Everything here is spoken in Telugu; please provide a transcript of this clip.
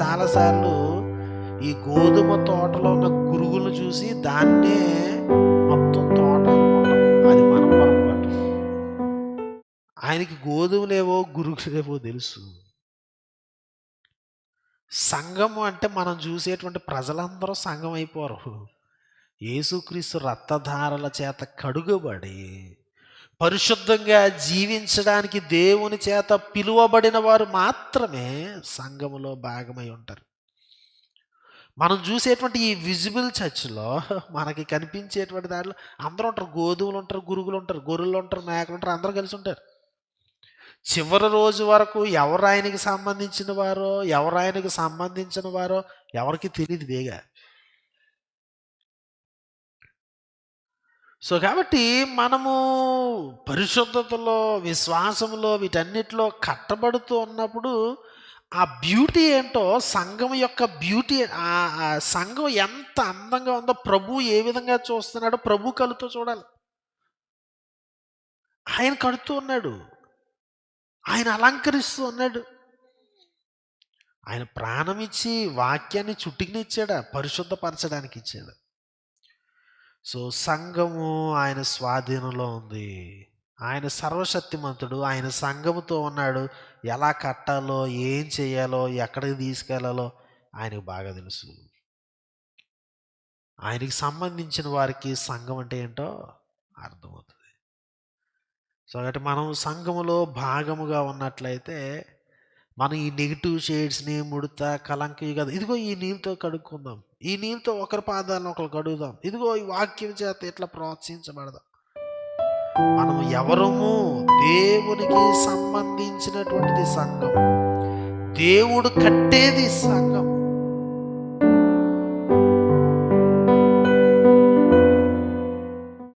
చాలాసార్లు ఈ గోధుమ తోటలో ఉన్న గురుగులను చూసి దాన్నే మొత్తం తోట అనుకుంటాం. అది మన పొరపాటు. ఆయనకి గోధుమలేవో గురుగులేవో తెలుసు. సంఘము అంటే మనం చూసేటువంటి ప్రజలందరూ సంఘం అయిపోరు యేసుక్రీస్తు రక్తధారల చేత కడుగబడి పరిశుద్ధంగా జీవించడానికి దేవుని చేత పిలువబడిన వారు మాత్రమే సంఘములో భాగమై ఉంటారు. మనం చూసేటువంటి ఈ విజిబుల్ చర్చ్లో మనకి కనిపించేటువంటి దాంట్లో అందరూ ఉంటారు. గోధుమలు ఉంటారు గురుగులు ఉంటారు గొర్రెలు ఉంటారు మేకలు ఉంటారు అందరూ కలిసి ఉంటారు. చివరి రోజు వరకు ఎవరు ఆయనకి సంబంధించిన వారో ఎవరు ఆయనకి సంబంధించిన వారో ఎవరికి తెలియదు బేగా. సో కాబట్టి మనము పరిశుద్ధతలో విశ్వాసంలో వీటన్నిటిలో కట్టబడుతూ ఉన్నప్పుడు ఆ బ్యూటీ ఏంటో సంఘం యొక్క బ్యూటీ ఆ సంఘం ఎంత అందంగా ఉందో ప్రభు ఏ విధంగా చూస్తున్నాడో ప్రభు కలుతో చూడాలి. ఆయన కడుతూ ఉన్నాడు. ఆయన అలంకరిస్తూ ఉన్నాడు. ఆయన ప్రాణం ఇచ్చి వాక్యాన్ని చుట్టుకునిచ్చాడా పరిశుద్ధపరచడానికి ఇచ్చాడు సో సంఘము ఆయన స్వాధీనంలో ఉంది. ఆయన సర్వశక్తిమంతుడు. ఆయన సంఘముతో ఉన్నాడు. ఎలా కట్టాలో ఏం చేయాలో ఎక్కడికి తీసుకెళ్ళాలో ఆయనకు బాగా తెలుసు. ఆయనకి సంబంధించిన వారికి సంఘం అంటే ఏంటో అర్థమవుతుంది. సో కాబట్టి మనం సంఘములో భాగముగా ఉన్నట్లయితే మనం ఈ నెగిటివ్ షేడ్స్ని ముడత కలంకి కదా. ఇదిగో ఈ నీళ్ళతో కడుక్కుందాం. ఈ నీళ్ళతో ఒకరి పాదాలను ఒకరు కడుగుదాం. ఇదిగో ఈ వాక్యం చేత ఇట్లా ప్రోత్సహించబడదాం. మనం ఎవరము? దేవునికి సంబంధించినటువంటిది సంఘం. దేవుడు కట్టేది సంఘం.